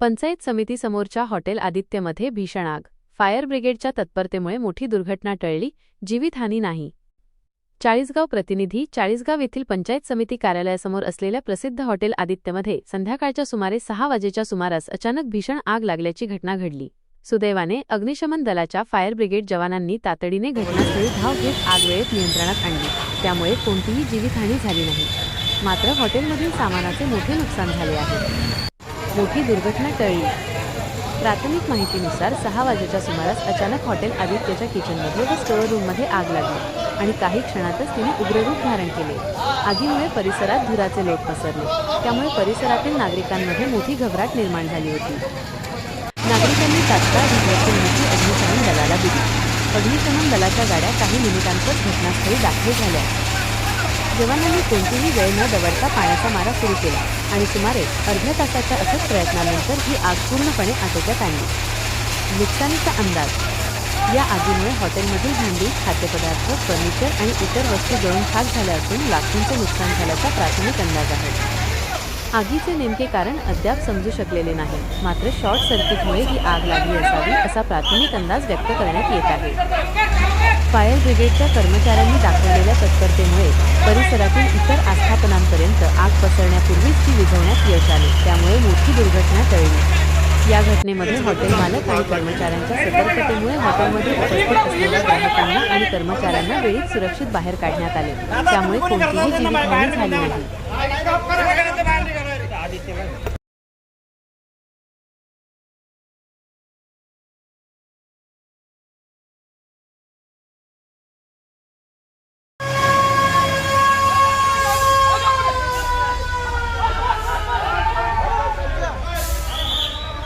Panchayat समितीसमोरच्या hotel आदित्यमध्ये भीषण आग fire ब्रिगेडच्या तत्परतेमुळे मोठी दुर्घटना टळली जीवितहानी नाही. चाळीसगाव प्रतिनिधी चाळीसगाव येथील पंचायत समिती कार्यालयासमोर असलेल्या प्रसिद्ध हॉटेल आदित्यमध्ये संध्याकाळच्या सुमारे सहा वाजेच्या सुमारास अचानक भीषण आग लागल्याची घटना घडली. सुदैवाने अग्निशमन दलाच्या फायर ब्रिगेड जवानांनी तातडीने घटनास्थळी धाव घेत आग वेळेत नियंत्रणात आणली. त्यामुळे कोणतीही जीवितहानी झाली नाही. मात्र हॉटेलमधील सामानाचे मोठे नुकसान झाले आहे. मोठी दुर्घटना टळली. प्राथमिक माहितीनुसार सहा वाजेच्या सुमारास अचानक हॉटेल आदित्यच्या किचनमध्ये व स्टोअर रूममध्ये आग लागली आणि काही क्षणातच तिने उग्ररूप धारण केले. आगीमुळे परिसरात धुराचे लोट पसरले. त्यामुळे परिसरातील नागरिकांमध्ये मोठी घबराट निर्माण झाली होती. नागरिकांनी तात्काळ घटनेची माहिती अग्निशमन दलाला दिली. अग्निशमन दलाच्या गाड्या काही मिनिटांतच घटनास्थळी दाखल झाल्या. जवानांनी कोणतीही वेळ न दवडता पाण्याचा मारा सुरू केला. आणि सुमारे अर्ध्या तासाच्या अथक प्रयत्नानंतर ही आग पूर्णपणे आटोक्यात आणली. नुकसानीचा अंदाज. या आगीमुळे हॉटेलमधील भांडी खाद्यपदार्थ फर्निचर आणि इतर वस्तू जळून खाक झाल्या असून लाखोंचे नुकसान झाल्याचा प्राथमिक अंदाज आहे. आगीचे नेमके कारण अद्याप समजू शकलेले नाही. मात्र शॉर्ट सर्किटमुळे ही आग लागली असावी असा प्राथमिक अंदाज व्यक्त करण्यात येत आहे. फायर ब्रिगेडच्या कर्मचाऱ्यांनी दाखवलेल्या तत्परतेमुळे परिसरातील इतर आस्थापनांपर्यंत आग पसरण्यापूर्वीच ती विझवण्यात यश आले. त्यामुळे मोठी दुर्घटना टळली. या घटनेमध्ये हॉटेल मालक आणि कर्मचाऱ्यांच्या सतर्कतेमुळे हॉटेलमध्ये उपस्थित असलेल्या ग्राहकांना आणि कर्मचाऱ्यांना वेळीत सुरक्षित बाहेर काढण्यात आले. त्यामुळे कोणतीही जीवितहानी झाली नाही.